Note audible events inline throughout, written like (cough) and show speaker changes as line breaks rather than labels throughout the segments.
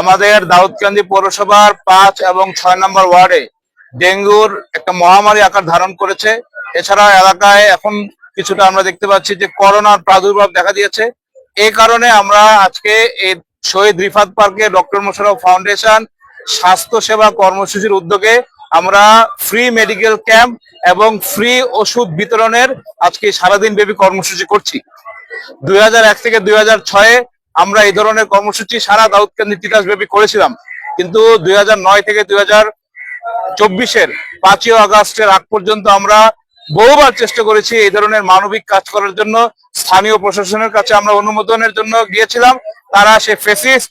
আমাদের দাউদকান্দি পৌরসভার পাঁচ এবং ছয় নম্বর ওয়ার্ডে ডেঙ্গুর একটা মহামারী আকার ধারণ করেছে। এছাড়া এলাকায় এখন কিছুটা আমরা দেখতে পাচ্ছি যে করোনার প্রাদুর্ভাব দেখা দিয়েছে। এই কারণে আমরা আজকে এই শহীদ রিফাত পার্কে ডক্টর মোশারফ ফাউন্ডেশন স্বাস্থ্য সেবা কর্মসূচির উদ্যোগে আমরা ফ্রি মেডিকেল ক্যাম্প এবং ফ্রি ওষুধ বিতরণের আজকে সারাদিন ব্যাপী কর্মসূচি করছি। দুই হাজার এক থেকে দুই হাজার ছয় আমরা এই ধরনের কর্মসূচি সারা দাউদকান্দি তিতাস ব্যাপী করেছিলাম। কিন্তু দুই হাজার নয় থেকে দুই হাজার চব্বিশের পাঁচই আগস্টের আগ পর্যন্ত আমরা বহুবার চেষ্টা করেছি এই ধরনের মানবিক কাজ করার জন্য। স্থানীয় প্রশাসনের কাছে আমরা অনুমোদনের জন্য গিয়েছিলাম। তারা সে ফেসিস্ট,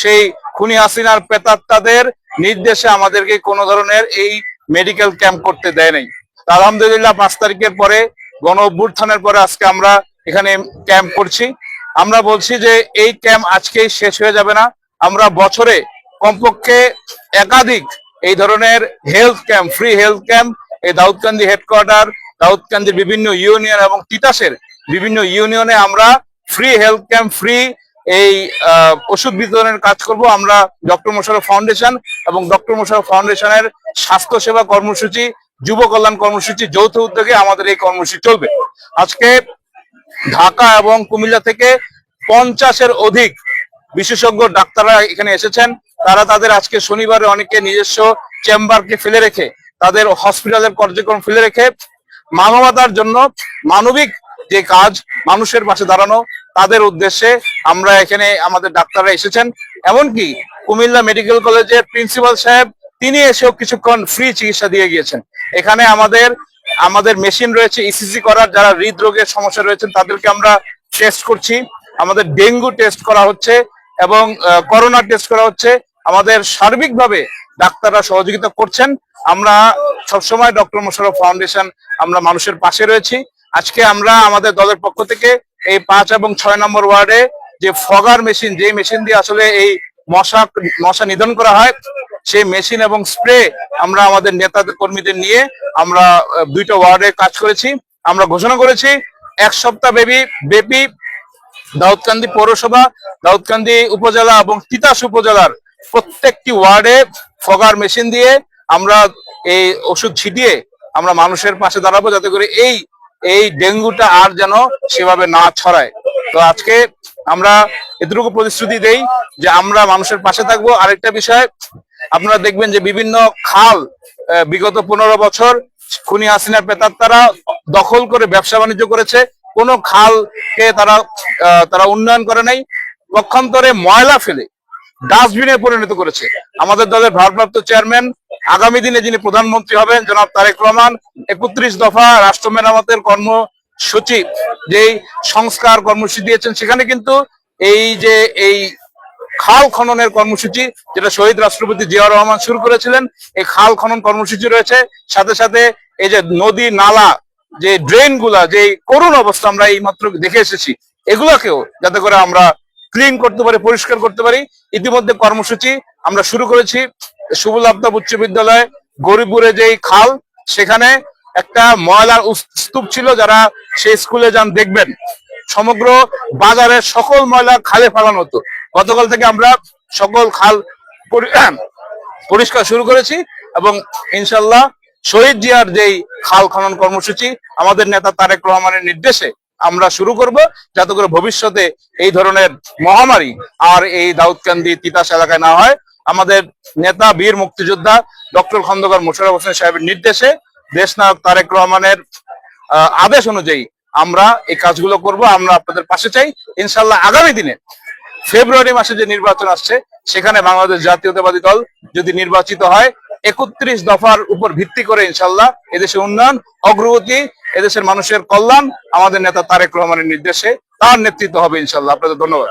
সেই খুনি হাসিনার প্রেতাত্মাদের নির্দেশে আমাদেরকে কোনো ধরনের এই মেডিকেল ক্যাম্প করতে দেয় নাই। আলহামদুলিল্লাহ পাঁচ তারিখের পরে গণ অভ্যুত্থানের পরে আজকে আমরা এখানে ক্যাম্প করছি। আমরা বলছি যে এই ক্যাম্প আজকেই শেষ হয়ে যাবে না। আমরা বছরে কমপক্ষে একাধিক এই ধরনের health camp, free health camp, এই দাউদকান্দি হেডকোয়ার্টার, দাউদকান্দির বিভিন্ন ইউনিয়ন এবং তিতাসের বিভিন্ন ইউনিয়নে আমরা ফ্রি হেলথ ক্যাম্প, ফ্রি এই ওষুধ বিতরণের কাজ করব। আমরা ডক্টর মোশারফ ফাউন্ডেশন এবং ডক্টর মোশারফ ফাউন্ডেশনের স্বাস্থ্য সেবা কর্মসূচি, যুব কল্যাণ কর্মসূচি যৌথ উদ্যোগে আমাদের এই কর্মসূচি চলবে। আজকে ঢাকা এবং কুমিল্লা থেকে পঞ্চাশের অধিক বিশেষজ্ঞ ডাক্তাররা এখানে এসেছেন। তারা তাদের আজকে শনিবারে অনেকে নিজস্ব চেম্বারকে ফেলে রেখে, তাদের হসপিটালের কার্যক্রম ফেলে রেখে মানবতার জন্য মানবিক যে কাজ মানুষের পাশে দাঁড়ানো, তাদের উদ্দেশ্যে আমরা এখানে আমাদের ডাক্তাররা এসেছেন। এমনকি কুমিল্লা মেডিকেল কলেজের প্রিন্সিপাল সাহেব, তিনি এসেও কিছুক্ষণ ফ্রি চিকিৎসা দিয়ে গিয়েছেন। এখানে আমাদের আমাদের মেশিন রয়েছে ইসিজি করার যারা হৃদরোগের সমস্যা রয়েছেন তাদেরকে আমরা টেস্ট করছি। আমাদের ডেঙ্গু টেস্ট করা হচ্ছে এবং করোনা টেস্ট করা হচ্ছে। আমাদের সার্বিকভাবে ডাক্তাররা সহযোগিতা করছেন। আমরা সবসময় ডক্টর মোশারফ ফাউন্ডেশন, আমরা মানুষের পাশে রয়েছি। আজকে আমরা আমাদের দলের পক্ষ থেকে এই পাঁচ এবং ছয় নম্বর ওয়ার্ডে যে ফগার মেশিন, যে মেশিন দিয়ে আসলে এই মশা মশা নিধন করা হয় সেই মেশিন এবং স্প্রে আমরা আমাদের নেতা কর্মীদের নিয়ে আমরা দুইটা ওয়ার্ডে কাজ করেছি। আমরা ঘোষণা করেছি, এক সপ্তাহ ব্যাপী ব্যাপী দাউদকান্দি পৌরসভা, দাউদকান্দি উপজেলা এবং তিতাস উপজেলার প্রত্যেকটি ওয়ার্ডে ফগার মেশিন দিয়ে আমরা এই ওষুধ ছিটিয়ে আমরা মানুষের পাশে দাঁড়াবো যাতে করে এই এই ডেঙ্গুটা আর যেন সেভাবে না ছড়ায়। তো আজকে আমরা এতটুকু প্রতিশ্রুতি দেই যে আমরা মানুষের পাশে থাকব। আরেকটা বিষয় আপনারা দেখবেন যে বিভিন্ন খাল বিগত পনেরো বছর খুনি হাসিনার পেতাত্তারা দখল করে ব্যবসা বাণিজ্য করেছে। কোনো খালকে তারা তারা উন্নয়ন করে নাই। পক্ষান্তরে ময়লা ফেলে ডাস্টবিনে পরিণত করেছে। আমাদের দলের ভারপ্রাপ্ত চেয়ারম্যান, আগামী দিনে যিনি প্রধানমন্ত্রী হবেন, জনাব তারেক রহমান, একত্রিশ দফা রাষ্ট্র মেরামতের কর্মসূচি যেই সংস্কার কর্মসূচি দিয়েছেন, সেখানে কিন্তু এই যে, এই খাল খননের কর্মসূচি, যেটা শহীদ রাষ্ট্রপতি জিয়া রহমান শুরু করেছিলেন, এই খাল খনন কর্মসূচি রয়েছে। সাথে সাথে এই যে নদী, নালা, যে ড্রেনগুলা যে করুণ অবস্থা আমরা এই মাত্র দেখে এসেছি, এগুলাকেও যাতে করে আমরা ক্লিন করতে পারি, পরিষ্কার করতে পারি। ইতিমধ্যে কর্মসূচি আমরা শুরু করেছি সুবুল আফতাব উচ্চ বিদ্যালয়, গরিবপুরে যেই খাল, সেখানে একটা ময়লার স্তূপ ছিল, যারা সেই স্কুলে যান দেখবেন। সমগ্র বাজারের সকল ময়লা খালে ফেলানো হতো। গতকাল থেকে আমরা সকল খাল (clears throat) পরিষ্কার শুরু করেছি এবং ইনশাল্লাহ শহীদ জিয়ার যেই খাল খনন কর্মসূচি, আমাদের নেতা তারেক রহমানের নির্দেশে আমরা শুরু করব। যাতে করে ভবিষ্যতে এই ধরনের মহামারী আর এই দাউদকান্দি তিতাস এলাকায় না হয়। আমাদের নেতা, বীর মুক্তিযোদ্ধা ডক্টর খন্দকার মোশারফ হোসেন সাহেবের নির্দেশে দেশনায়ক তারেক রহমানের আদেশ অনুযায়ী আমরা এই কাজগুলো করব, আমরা আপনাদের পাশে চাই। ইনশাল্লাহ আগামী দিনে ফেব্রুয়ারি মাসে যে নির্বাচন আসছে, সেখানে বাংলাদেশ জাতীয়তাবাদী দল যদি নির্বাচিত হয়, একত্রিশ দফার উপর ভিত্তি করে ইনশাল্লাহ এদেশের উন্নয়ন, অগ্রগতি, এদেশের মানুষের কল্যাণ আমাদের নেতা তারেক রহমানের নির্দেশে তার নেতৃত্ব হবে ইনশাল্লাহ আপনাদের ধন্যবাদ।